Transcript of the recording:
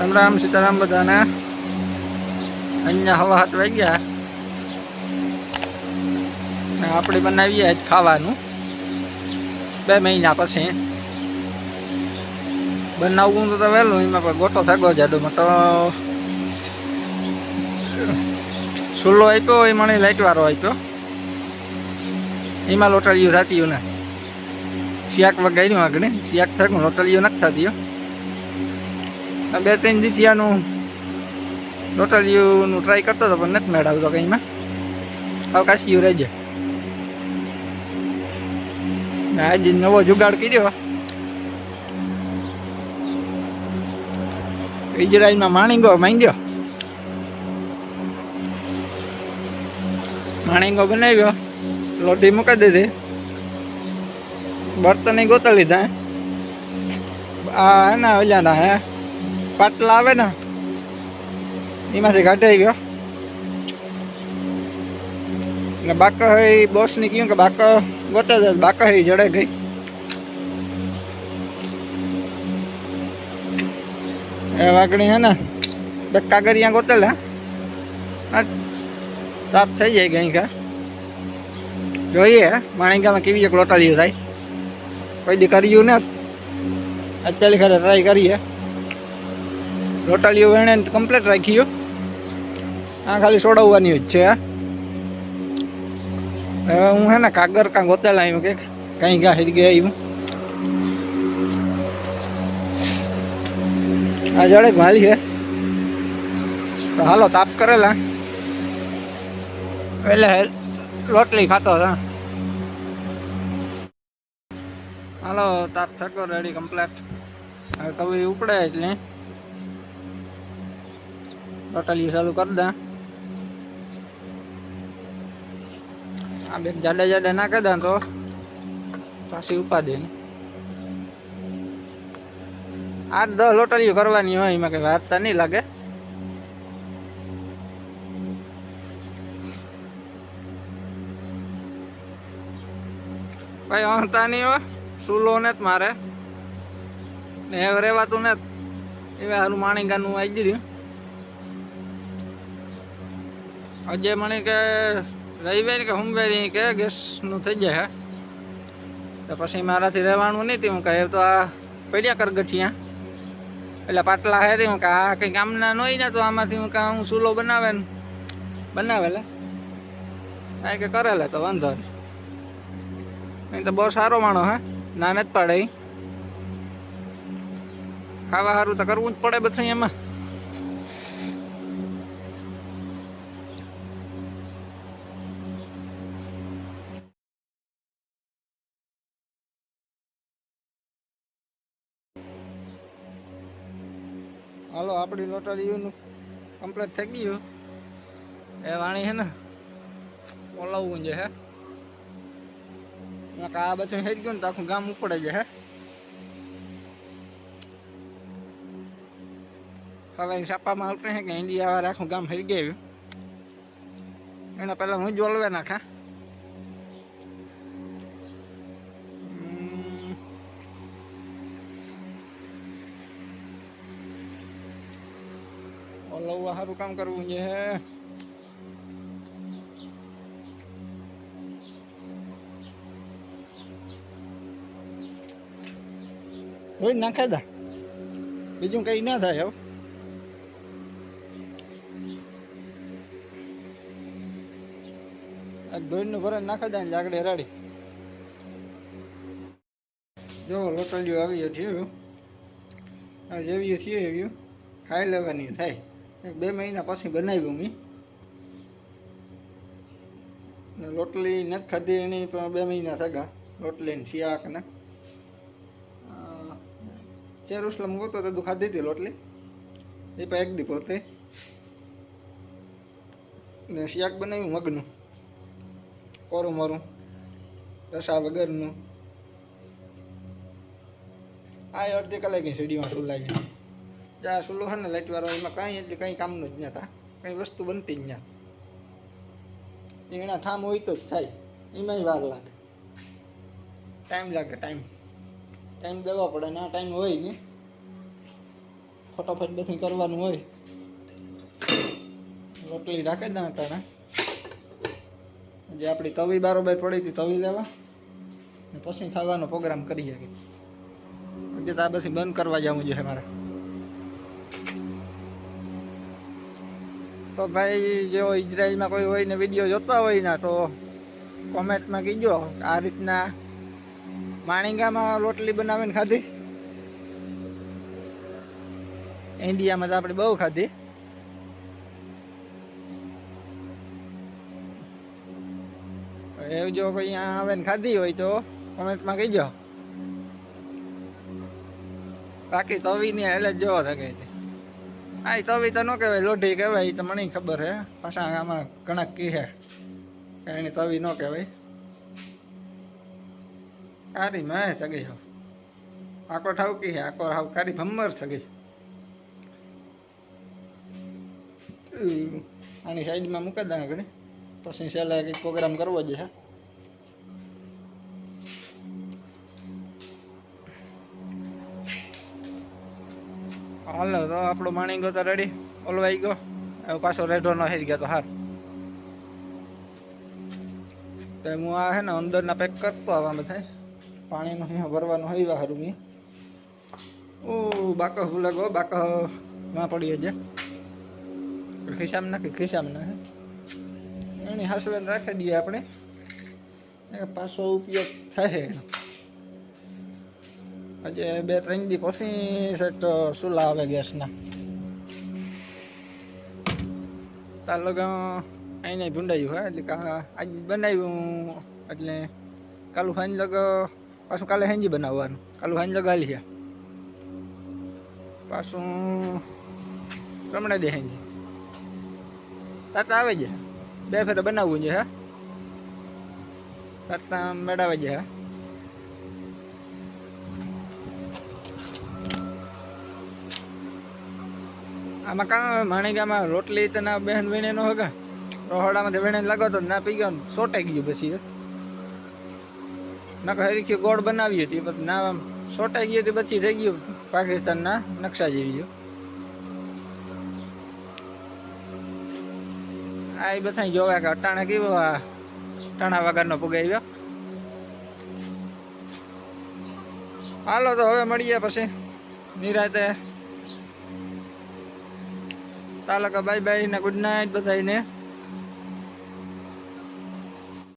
રામ રામ સીતારામ બધાને. અહીંયા હવા હાથ વાગ્યા. ને આપણે બનાવીએ આજ ખાવાનું. બે મહિના પછી. બનાવવું તો વહેલું, એમાં પણ ગોટો થાગો જાડુમાં તો સુલ્લો આપ્યો, એ મને લાઇટ વાળો આપ્યો. એમાં લોટલીઓ થતી ને. શિયાક વગાડ્યું આગળ, શિયાક થયું લોટળીયું નથી થતી બે ત્રણ દિવસથી આનું યુનું ટ્રાય કરતો હતો પણ નથી મેળવતો કંઈમાં. હવે કાશીયું રહેજે. આજે નવો જુગાડ કર્યો. ઇઝરાયલમાં માણીંગો માંગ્યો. માણીંગો બનાવ્યો. લોટી મૂકી દીધી. બર્તન ગોતા લીધા. આ એના ને ઓલાના હે. પાટલા આવે ને, એમાંથી ઘટાઈ ગયો. ને બાકા હોય બોસને કહ્યું કે બાકા ગોતે જાય જડે ગઈ. એ વાગણી હે ને બે કાગરિયા ગોતેલા તાપ થઈ જાય ગઈ કા જોઈએ માણિકામાં કેવી એક લોટાલીઓ થાય. કોઈ દી કર્યું ને, આજ પહેલી ખરે ટ્રાય કરીએ. રોટાલીઓ વેણે કમ્પ્લીટ રાખ્યું આ ખાલી સોડાવવાની જ છે હવે હું હે ને કાગર કાં ગોતેલા આવ્યું કે કાંઈ ગા હેરી ગયા આવ્યું આ જડે માલી છે. તો હાલો તાપ કરેલા એટલે રોટલી ખાતો હતા. હાલો, તાપ થકો રેડી કમ્પ્લીટ હવે તવી ઉપડે એટલે રોટલી ચાલુ કરી દે. આ બેન જાડે જાડે નાખી દે તો પાછી ઉપાદે આઠ દસ લોટલીઓ કરવાની હોય, એમાં કઈ વાર્તા નહીં લાગે. ભાઈ વાંધતા નહીં હોય સુલો ને જ મારે. ને હવે રેવાતું ને એવા હારું માણીગાનું આવી રહ્યું. આજે મને કે રવિવારે કે સોમવારે કે ગેસનું થઈ જાય તો પછી મારાથી રહેવાનું નહીં તે હું કહે, તો આ પડ્યા કરગઠિયા એટલે પાટલા હે હું કે આ કંઈ કામના ન હોય ને, તો આમાંથી હું કાં હું ચૂલો બનાવે ને. બનાવેલા આ કે કરેલે તો વાંધો નહીં. નહીં તો બહુ સારો માણો, હે? ના જ પાડે. ખાવા સારું તો કરવું જ પડે બધું એમાં હાલો, આપણી લોટરીનું કમ્પ્લીટ થઈ ગયું. એ વાણી છે ને બોલાવવું છે હે. આ બધું હેરી ગયું ને તો આખું ગામ ઉપડે છે હે. હવે સાપામાં આવતું છે કે ઇન્ડિયા આખું ગામ હરી ગયું. એના પહેલાં હું જોલવે નાખા. ઓલવવા સારું કામ કરવું છે. હોય નાખે દા. બીજું કઈ ના થાય હવે. આ ધોઈને ભરણ નાખે દે લાકડે રાડી જો લોટલીઓ આવી છે આ જેવી છે એવી. ખાઈ લેવાની થાય. બે મહિના પછી બનાવ્યું મેં. ને રોટલી નથી ખાધી એની તો બે મહિના થયા. રોટલીને શિયાકને ચેરુસલમ ગોતો તો ખાધી હતી રોટલી. એ પણ એક દી પોતે ને શિયાક બનાવ્યું મગનું. કોરું મોરું. રસા વગરનું. આ અડધી કલાકની સીડીમાં શું જ્યાં સુલો છે ને લાઈટ વાળો, એમાં કાંઈ એટલે કંઈ કામનું જ નતા કંઈ વસ્તુ બનતી જ ના એના ઠામ હોય તો જ થાય. એમાંય વાર લાગે. ટાઈમ લાગે, ટાઈમ. ટાઈમ દેવા પડે ના ટાઈમ હોય ને, ફટાફટ બધું કરવાનું હોય. રોટલી રાખે જ ના તારે જે આપણી તવી બારોબાર પડી હતી, તવી લેવા. ને પછી ખાવાનો પ્રોગ્રામ કરી શકીએ હજી તો આ પછી બંધ કરવા જવું જોઈએ મારે. તો ભાઈ જો ઇઝરાયલમાં કોઈ હોય ને વીડિયો જોતા હોય ને, તો કોમેન્ટમાં કીજો આ રીતના માણિંગામાં રોટલી બનાવીને ખાધી. ઇન્ડિયામાં તો આપણે બહુ ખાધી. એવું જો કોઈ અહીંયા આવે ને ખાધી હોય તો કોમેન્ટમાં કહીજો બાકી તવી એટલે જ જોવા શકે છે હા એ તવી તો ન કહેવાય, લોઢી કહેવાય એ તો મને ખબર હે. પાછા આમાં ઘણા કી હે. કે એની તવી ન કહેવાય. કારી મેં થગી હો. આકો ઠાવકી હે, આકો હાવ કારી ભમ્મર થગી આની સાઈડમાં મૂકી દે આગળ. પછી સહેલા કંઈક પ્રોગ્રામ કરવો જ હાલો, તો આપણો માણી ગયો તો રેડી ઓલવાઈ ગયો. હવે પાછો રેઢો ન હેરી ગયો તો હાર. તો હું આ હે ને અંદરના પેક કરતો આવા બધા પાણીનું અહીંયા ભરવાનું હોય હારું મેં. ઓ, બાકો ભૂલે ગો બાકો માં પડી છે ખિસ્સામાં નાખી, ખિસ્સામાં નાખે. એની હાસવેન રાખી દઈએ આપણે. એ પાછો ઉપયોગ થાય એનો. આજે બે, ત્રણ દી પછી સેટ સુલા આવે ગેસના. તાર અહીં ભૂંડાયું હા, એટલે આજે બનાવ્યું એટલે કાલું હાંજ લગ પાછું કાલે સાંજી બનાવવાનું. કાલું હાંજ લગાવી હાલી પાછું રમણે દે હાંજી. તાતા આવે છે બે ફેરે બનાવવું છે હા. તાતા મેળાવે છે હા. આમાં કાં માણેગામાં રોટલી તો ના બહેન વીણે નો હગા. રોહડામાંથી વીણે લાગો તો ના પી ગયો સોટાઈ ગયું પછી નકર હરીખી ગોળ બનાવી હતી, પછી ના સોટાઈ ગયું હતી, પછી થઈ ગયું. પાકિસ્તાનના નકશા જેવી ગયો આ એ બધા જોવા કે અટાણે કેવો આ ટાણા વગરનો પુગાવ્યો હાલો તો હવે મળીએ પછી. નિરાતે તાલુકા બાય બાય ને ગુડ નાઇટ બધાને